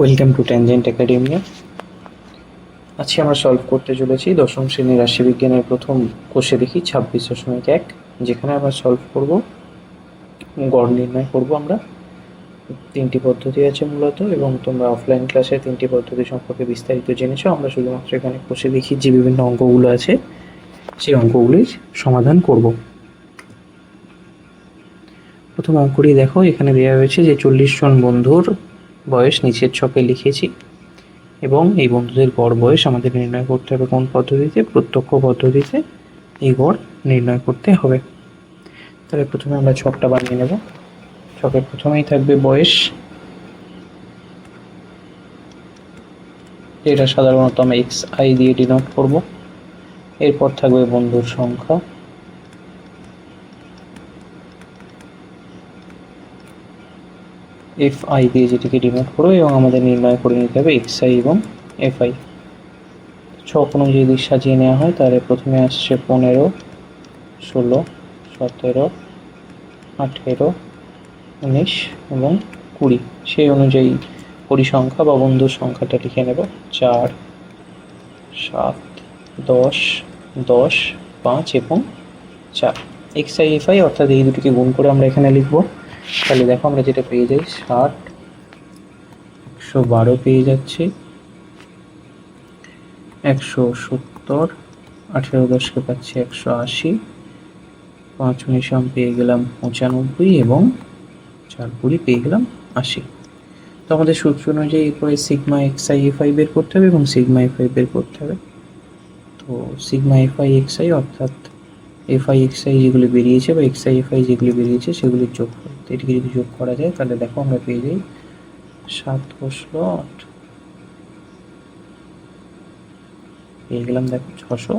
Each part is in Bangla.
ওয়েলকাম টু ট্যানজেন্ট একাডেমি আজকে আমরা সলভ করতে চলেছি দশম শ্রেণির রাশিবিজ্ঞানের প্রথম কোষে দেখি ছাব্বিশ দশমিক এক, যেখানে আমরা সলভ করব, গড় নির্ণয় করব আমরা। তিনটি পদ্ধতি আছে মূলত এবং তোমরা অফলাইন ক্লাসে তিনটি পদ্ধতি সম্পর্কে বিস্তারিত জেনেছো। আমরা শুধুমাত্র এখানে কোষে দেখি যে বিভিন্ন অঙ্কগুলো আছে, সেই অঙ্কগুলির সমাধান করব। প্রথম অঙ্কটি দেখো, এখানে দেওয়া হয়েছে যে চল্লিশ জন বন্ধুর বয়স নিচের ছকে লিখেছি এবং এই বন্ধুদের গড় বয়স আমাদের নির্ণয় করতে হবে কোন পদ্ধতিতে, প্রত্যক্ষ পদ্ধতিতে এই গড় নির্ণয় করতে হবে। তাহলে প্রথমে আমরা ছকটা বানিয়ে নেব। ছকের প্রথমেই থাকবে বয়স। এটা সাধারণত আমরা এক্স আই দিয়ে ডিনোট করব। এরপর থাকবে বন্ধুর সংখ্যা। এফ আই দিয়ে যেটিকে ডিনোট করো এবং আমাদের নির্ণয় করে নিতে হবে এক্স আই এবং এফ আই ছক অনুযায়ী যদি সাজিয়ে নেওয়া হয়, তাহলে প্রথমে আসছে পনেরো, ষোলো, সতেরো, আঠেরো, উনিশ এবং কুড়ি। সেই অনুযায়ী পরিসংখ্যা বা বন্ধুর সংখ্যাটা লিখে নেব। চার, সাত, দশ দশ, পাঁচ এবং চার। এক্স আই এফ আই অর্থাৎ এই দুটিকে গুণ করে আমরা এখানে লিখব। তাহলে দেখো আমরা যেটা পেয়ে যাই, ষাট। একশো বারো পেয়ে যাচ্ছি। একশো সত্তর, আঠেরো দশকে পাচ্ছি একশো আশি। পাঁচ উনিশ আম পেয়ে গেলাম পঁচানব্বই এবং চার কুড়ি পেয়ে গেলাম আশি। তো আমাদের সূত্র অনুযায়ী এরপরে sigma X I F I বের করতে হবে এবং সিগমা এফ আই বের করতে হবে। তো sigma F I X I অর্থাৎ এফ আই এক্স আই যেগুলি বেরিয়েছে বা এক্স আই এফ আই যেগুলি বেরিয়েছে সেগুলির যোগ এটিকে যদি যোগ করা যায়, তাহলে দেখো আমরা পেয়ে যাই সাত বসল আট। পেয়ে গেলাম দেখো ছশো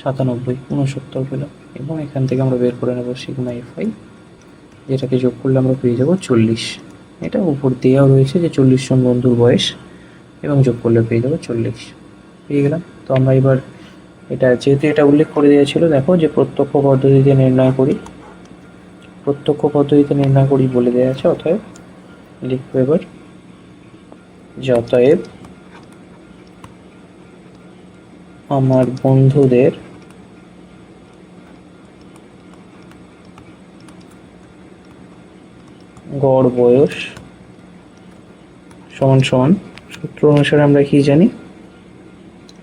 সাতানব্বই উনসত্তর পেলাম। এবং এখান থেকে আমরা বের করে নেব সিগমা এফ আই যেটাকে যোগ করলে আমরা পেয়ে যাব চল্লিশ। এটা উপর দেওয়াও রয়েছে যে চল্লিশ জন বন্ধুর বয়স, এবং যোগ করলে পেয়ে যাব চল্লিশ। পেয়ে গেলাম। তো আমরা এবার এটা যেহেতু এটা উল্লেখ করে দিয়েছিল দেখো যে প্রত্যক্ষ পদ্ধতিতে নির্ণয় করি। প্রত্যক্ষ পদ্ধতিতে নির্ণয় করি বলে দেওয়া আছে, অতএব লিখব এবার। যে অতএব আমার বন্ধুদের গড় বয়স সমান সমান সূত্র অনুসারে আমরা কি জানি?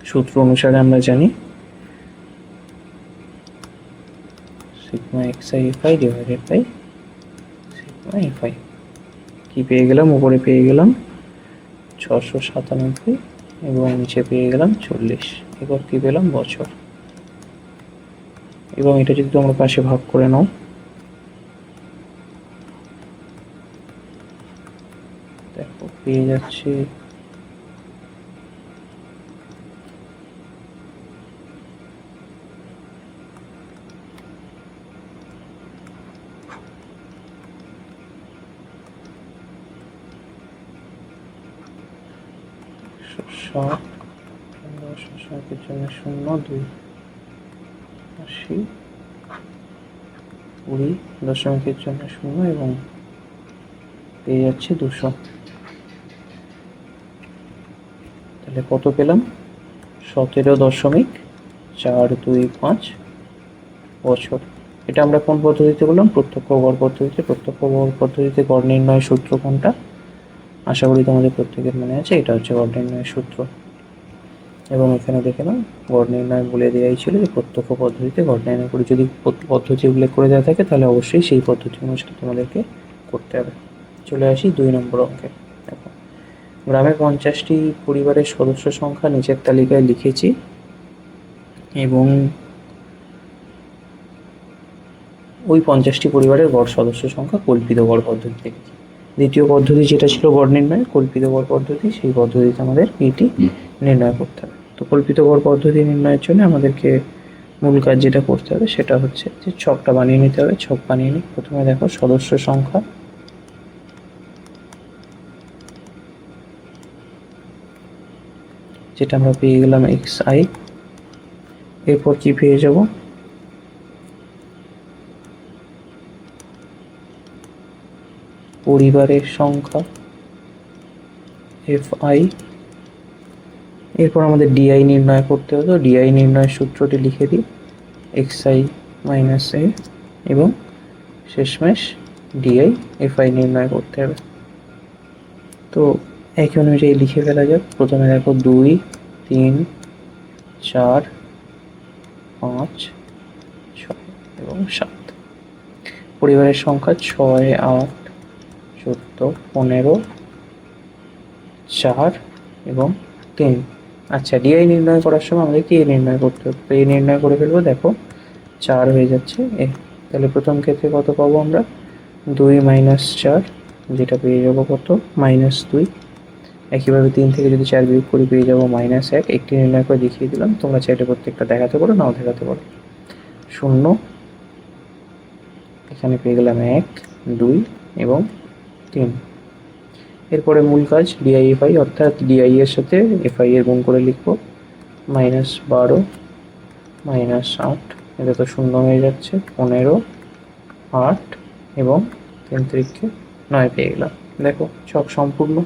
সূত্র অনুসারে আমরা জানি I divided by sigma F I কী পেয়ে গেলাম? উপরে পেয়ে গেলাম ছশো সাতানব্বই এবং নিচে পেয়ে গেলাম চল্লিশ। এবার কী পেলাম? বছর। এবং এটা যদি তোমরা পাশে ভাগ করে নাও, দেখো, পেয়ে যাচ্ছে শূন্য দুই। আশি। কুড়ি দশমিকের জন্য শূন্য এবং পেয়ে যাচ্ছে দুশো। তাহলে কত পেলাম? সতেরো দশমিক চার দুই পাঁচ বছর। এটা আমরা কোন পদ্ধতিতে বললাম প্রত্যক্ষ গড় পদ্ধতিতে। প্রত্যক্ষ গড় পদ্ধতিতে গড় নির্ণয় সূত্র কোনটা? আশা করি তোমাদের প্রত্যেকের মনে আছে, এটা হচ্ছে গড় নির্ণয়ের সূত্র। এবং এখানে দেখে নাও গড় নির্ণয় বলে দেওয়াই ছিল যে প্রত্যক্ষ পদ্ধতিতে গড় নির্ণয় করে যদি পদ্ধতি উল্লেখ করে দেওয়া থাকে তাহলে অবশ্যই সেই পদ্ধতি অনুসারে তোমাদেরকে করতে হবে। চলে আসি দুই নম্বর অঙ্কে। দেখো গ্রামে পঞ্চাশটি পরিবারের সদস্য সংখ্যা নিচের তালিকায় লিখেছি এবং ওই পঞ্চাশটি পরিবারের গড় সদস্য সংখ্যা কল্পিত গড় পদ্ধতি লিখেছি দ্বিতীয় পদ্ধতি যেটা ছিল গড় নির্ণয় কল্পিত গড় পদ্ধতি সেই পদ্ধতিতে আমাদের এটি নির্ণয় করতে হবে। তো কল্পিত গড় পদ্ধতি নির্ণয়ের জন্য আমাদেরকে মূল কাজ যেটা করতে হবে সেটা হচ্ছে যে ছকটা বানিয়ে নিতে হবে। ছক বানিয়ে নিই প্রথমে দেখো সদস্য সংখ্যা। যেটা আমরা পেয়ে গেলাম এক্স আই এরপর কি পেয়ে যাব? পরিবারের সংখ্যা এফ আই এরপর আমাদের ডিআই নির্ণয় করতে হতো ডিআই নির্ণয়ের সূত্রটি লিখে দিই। এক্স আই মাইনাস এ এবং শেষমেশ ডিআই এফআই নির্ণয় করতে হবে। তো একই অনুযায়ী লিখে ফেলা যাক। প্রথমে দেখো দুই, তিন, চার, পাঁচ, ছয় এবং সাত। পরিবারের সংখ্যা ছয়, আট, চোদ্দ, পনেরো, চার এবং তিন। আচ্ছা ডিআই নির্ণয় করার সময় আমাদের কি নির্ণয় করতে হবে? তো এই নির্ণয় করে ফেলব, দেখো, চার হয়ে যাচ্ছে এ তাহলে প্রথম ক্ষেত্রে কত পাবো আমরা? দুই মাইনাস চার, যেটা পেয়ে যাব কত? মাইনাস দুই। একইভাবে তিন থেকে যদি চার বিয়োগ করি, পেয়ে যাব মাইনাস এক। একটি নির্ণয় করে দেখিয়ে দিলাম, তোমরা চাইলে প্রত্যেকটা দেখাতে পারো, নাও দেখাতে পারো। শূন্য। এখানে পেয়ে গেলাম এক, দুই এবং তিন। এরপরে মূল কাজ ডিআইএফআই অর্থাৎ ডিআই এর সাথে এফআই এর গুণ করে লিখব। মাইনাস বারো মাইনাস আট, এটা তো শূন্য হয়ে যাচ্ছে, পনেরো, আট, এবং তিন তারিখে নয় পেয়ে গেলাম। দেখো, ছক সম্পূর্ণ।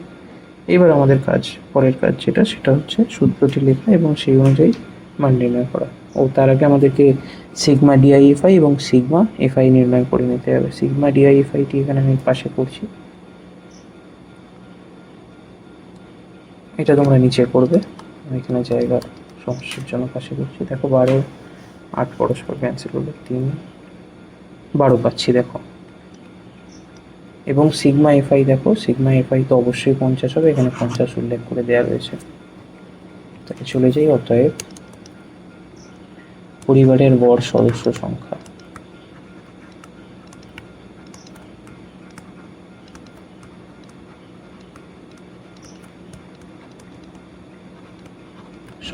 এবার আমাদের কাজ, পরের কাজ যেটা, সেটা হচ্ছে সূত্রটি লেখা এবং সেই অনুযায়ী মান নির্ণয় করা। ও, তার আগে আমাদেরকে সিগমা ডিআইএফআই এবং সিগমা এফআই নির্ণয় করে নিতে হবে। সিগমা ডিআইএফআইটি এখানে আমি পাশে করছি। এটা তোমরা নিচে করবে এখানে জায়গা সমস্যার জন্য পাশে করছি। দেখো বারো, আট পরস্পর ক্যান্সেল করলে তিন, বারো পাচ্ছি, দেখো। এবং সিগমা এফআই দেখো সিগমা এফআই তো অবশ্যই পঞ্চাশ হবে, এখানে পঞ্চাশ উল্লেখ করে দেওয়া রয়েছে। তাকে চলে যাই, অতএব পরিবারের গড় সদস্য সংখ্যা।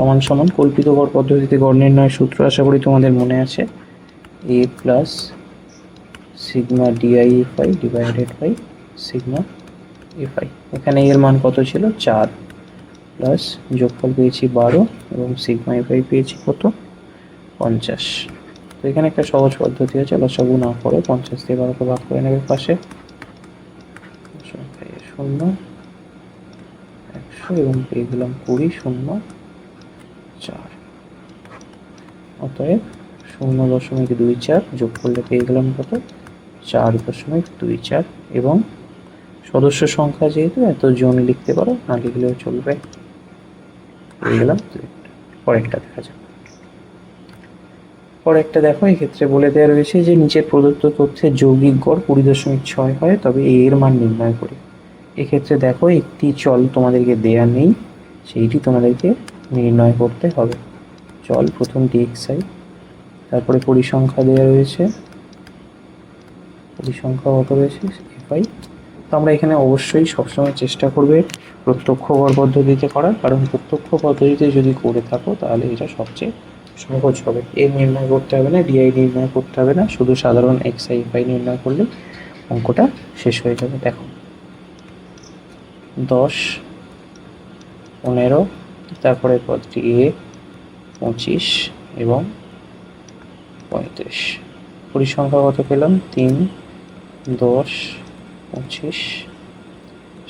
সমান সমান কল্পিত গড় পদ্ধতিতে গড় নির্ণয়ের সূত্র আশা করি তোমাদের মনে আছে। A plus sigma DI FI divided by sigma FI এখানে এর মান কত ছিল? চার। প্লাস যোগফল পেয়েছি বারো এবং সিগমা এফআই পেয়েছি কত? পঞ্চাশ। তো এখানে একটা সহজ পদ্ধতি আছে, লসাগু না করে পঞ্চাশ দিয়ে বারোকে ভাগ করে নেবে পাশে। শূন্য, একশো এবং পেয়ে গেলাম কুড়ি, শূন্য চার। অতএব শূন্য দশমিক দুই চার যোগ করলে পেয়ে গেলাম কত? চার দশমিক দুই চার। এবং সদস্য সংখ্যা যেহেতু এত জন লিখতে পারো, না লিখলেও চলবে। পেয়ে গেলাম পরেরটা দেখা যাক। পরেরটা দেখো, এক্ষেত্রে বলে দেওয়া রয়েছে যে নিচের প্রদত্ত তথ্যের যৌগিক গড় কুড়ি দশমিক ছয় হয়, তবে এর মান নির্ণয় করে। এক্ষেত্রে দেখো, একটি চল তোমাদেরকে দেয়া নেই। সেইটি তোমাদেরকে নির্ণয় করতে হবে। চল প্রথমটি এক্সআই তারপরে পরিসংখ্যা দেওয়া রয়েছে। পরিসংখ্যা কত রয়েছে? এফআই তো আমরা এখানে অবশ্যই সবসময় চেষ্টা করবে প্রত্যক্ষ গড় পদ্ধতিতে করার। কারণ প্রত্যক্ষ পদ্ধতিতে যদি করে থাকো, তাহলে এটা সবচেয়ে সহজ হবে। এর নির্ণয় করতে হবে না ডিআই নির্ণয় করতে হবে না। শুধু সাধারণ এক্স এক্সআই এফআই নির্ণয় করলে অঙ্কটা শেষ হয়ে যাবে। দেখো। দশ, পনেরো তারপরে পদটি এ, পঁচিশ এবং পঁয়ত্রিশ। পরিসংখ্যা কত পেলাম? তিন, দশ, পঁচিশ,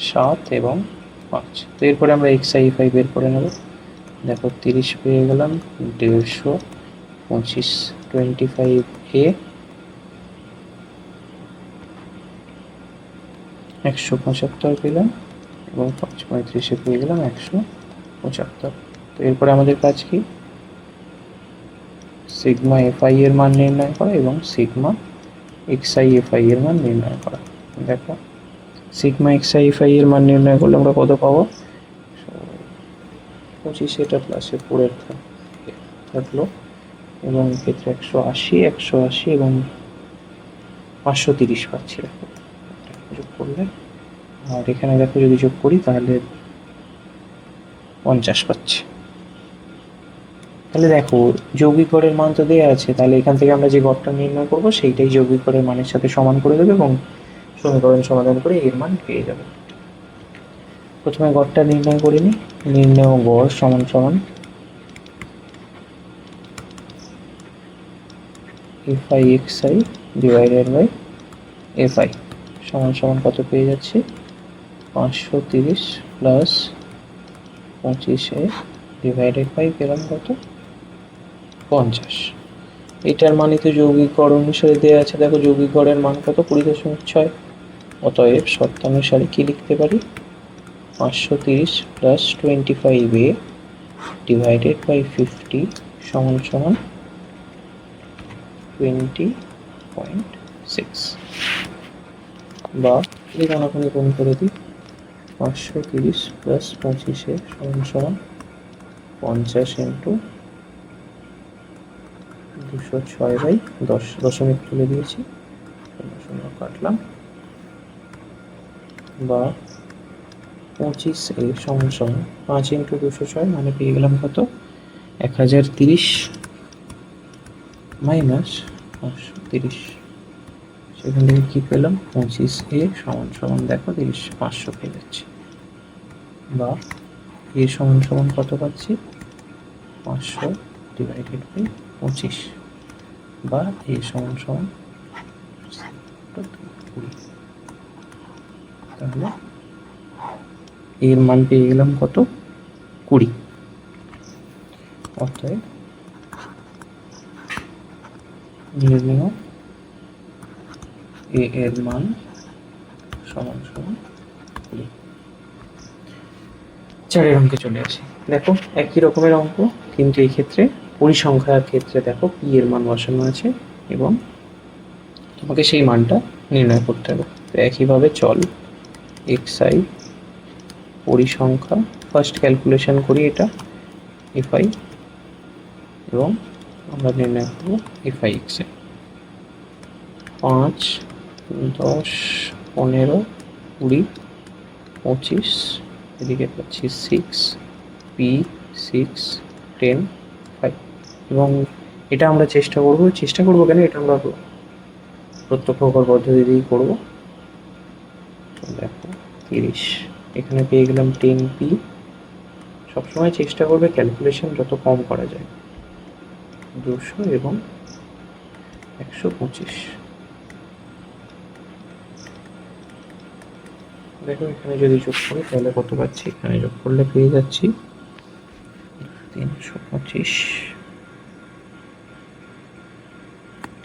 সাত এবং পাঁচ। তো এরপরে আমরা এক্স আই ফাইভ বের করে নেব। দেখো, তিরিশ পেয়ে গেলাম, দেড়শো, পঁচিশ, টোয়েন্টি ফাইভ এ, একশো পঁচাত্তর পেলাম এবং পাঁচ পঁয়ত্রিশে পেয়ে গেলাম, একশো পঁচাত্তর। তো এরপরে আমাদের কাজ কি? সিগমা এফআই এর মান নির্ণয় করা এবং সিগমা এক্সআই এফআই এর মান নির্ণয় করা। দেখো সিগমা এক্সআই এফআই এর মান নির্ণয় করলে আমরা কত পাবো? পঁচিশ, এটা প্লাসে পড়ে থাকল। এবং এক্ষেত্রে একশো আশি একশো আশি এবং পাঁচশো তিরিশ পাচ্ছি। যোগ করলে, আর এখানে দেখো যদি যোগ করি তাহলে পঞ্চাশ পাচ্ছি। তাহলে দেখো, যৌগিক গড়ের মান তো দেওয়া আছে, তাহলে এখান থেকে আমরা যে গড়টা নির্ণয় করব, সেইটাই যৌগিক গড়ের মানের সাথে সমান করে দেবে এবং সমীকরণ সমাধান করে এর মান পেয়ে যাবে। প্রথমে গড়টা নির্ণয় করে নিই। নির্ণয় গড় সমান সমান F I X I divided by F I সমান সমান কত পেয়ে যাচ্ছি? পাঁচশো তিরিশ প্লাস পঁচিশে ডিভাইডেড বাই পেলাম কত? পঞ্চাশ। এটার মানে তো যৌগিক গড় অনুসারে দেওয়া আছে, দেখো যৌগিক গড়ের মান কত? কুড়ি দশমিক ছয়। অতএব শর্তানুসারে কি লিখতে পারি? পাঁচশো তিরিশ plus twenty five A divided by fifty সমান সমান টোয়েন্টি পয়েন্ট সিক্স বা এই কোনাকুনি গুণ করে দিই। পাঁচশো তিরিশ প্লাস পঁচিশে সমান সমান পঞ্চাশ ইন্টু দুশো ছয় বাই দশ দশমিক তুলে দিয়েছি। শূন্য কাটলাম। বা পঁচিশ এ সমান সমান পাঁচ ইন্টু দুশো ছয় মানে পেয়ে গেলাম কত? এক হাজার তিরিশ মাইনাস পাঁচশো তিরিশ। সেখান থেকে কী পেলাম? পঁচিশ এ সমান সমান দেখো, তিরিশ, পাঁচশো পেয়ে যাচ্ছি। বা এ সমান সমান কত পাচ্ছি? পাঁচশো ডিভাইডেড বাই পঁচিশ। বা এ সমান সমান কুড়ি। তাহলে এর মান পেয়ে গেলাম কত? কুড়ি। অতএব নির্ণয় এ এর মান সমান সমান চারের অঙ্কে চলে আসি। দেখো একই রকমের অঙ্ক কিন্তু এই ক্ষেত্রে পরিসংখ্যার ক্ষেত্রে দেখো পি এর মান বসানো আছে এবং তোমাকে সেই মানটা নির্ণয় করতে হবে। তো একইভাবে চল এক্স আই পরিসংখ্যা ফার্স্ট ক্যালকুলেশন করি এটা এফ আই এবং আমরা নির্ণয় করব এফ আই এক্স আই পাঁচ দশ, পনেরো, কুড়ি, পঁচিশ, এদিকে পাচ্ছি six P six ten five এবং এটা আমরা চেষ্টা করব, চেষ্টা করব কেন? এটা আমরা প্রত্যক্ষ কর পদ্ধতি দিয়েই করব দেখো, তিরিশ। এখানে পেয়ে গেলাম টেন পি সবসময় চেষ্টা করবে ক্যালকুলেশন যত কম করা যায়। দুশো এবং একশো পঁচিশ। দেখো, এখানে যদি যোগ করি, তাহলে কত পাচ্ছি? এখানে যোগ করলে পেয়ে যাচ্ছি তিনশো পঁচিশ।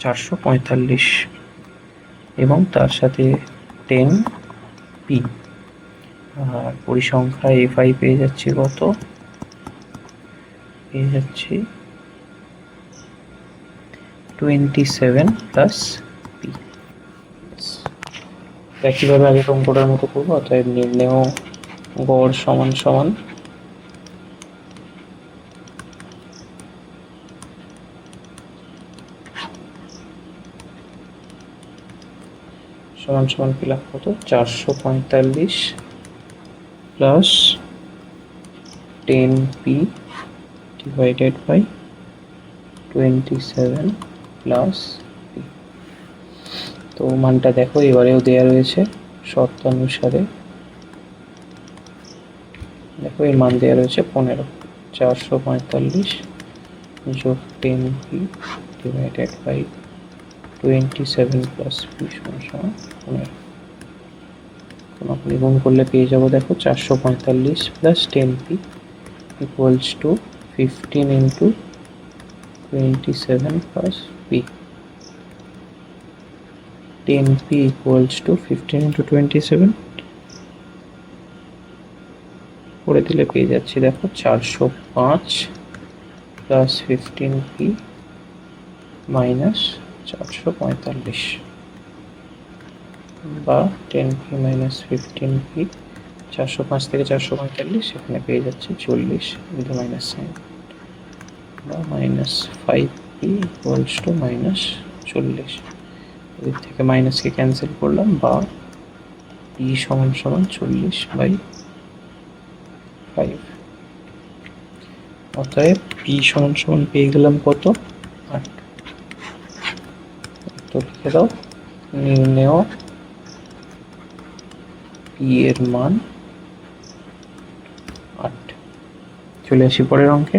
চারশো পঁয়তাল্লিশ। এবং তার সাথে টেন পি আর পরিসংখ্যা এফ আই পেয়ে যাচ্ছি কত? পেয়ে যাচ্ছি টোয়েন্টি সেভেন প্লাস একইভাবে আগে অঙ্কটার মতো করব? অতএব নির্ণেয় গড় সমান সমান। সমান সমান পেলাম কত? চারশো পঁয়তাল্লিশ plus ten P divided by twenty seven plus তো মানটা দেখো, এবারেও দেওয়া রয়েছে শর্তানুসারে। দেখো, এই মান দেওয়া রয়েছে পনেরো, চারশো পঁয়তাল্লিশ যোগ ten P divided by twenty seven plus P সমান পনেরো। কোনাকুনি গুণ করলে পেয়ে যাব, দেখো, চারশো পঁয়তাল্লিশ plus ten P equals to fifteen into twenty seven plus P ten P equals to fifteen into twenty seven করে দিলে পেয়ে যাচ্ছি, দেখো, চারশো পাঁচ প্লাস ফিফটিন পি মাইনাস চারশো পঁয়তাল্লিশ বা ten P minus fifteen P চারশো পাঁচ থেকে চারশো পঁয়তাল্লিশ, এখানে পেয়ে যাচ্ছে চল্লিশ উইথ মাইনাস সাইন বা minus five P equals to minus চল্লিশ। এদিক থেকে মাইনাসকে ক্যান্সেল করলাম, বা পি সমান সমান চল্লিশ বাই ফাইভ অতএব পি সমান সমান পেয়ে গেলাম কত? আট। তো লিখে দাও। নির্ণেয় পি এর মান আট। চলে আসি পরের অঙ্কে।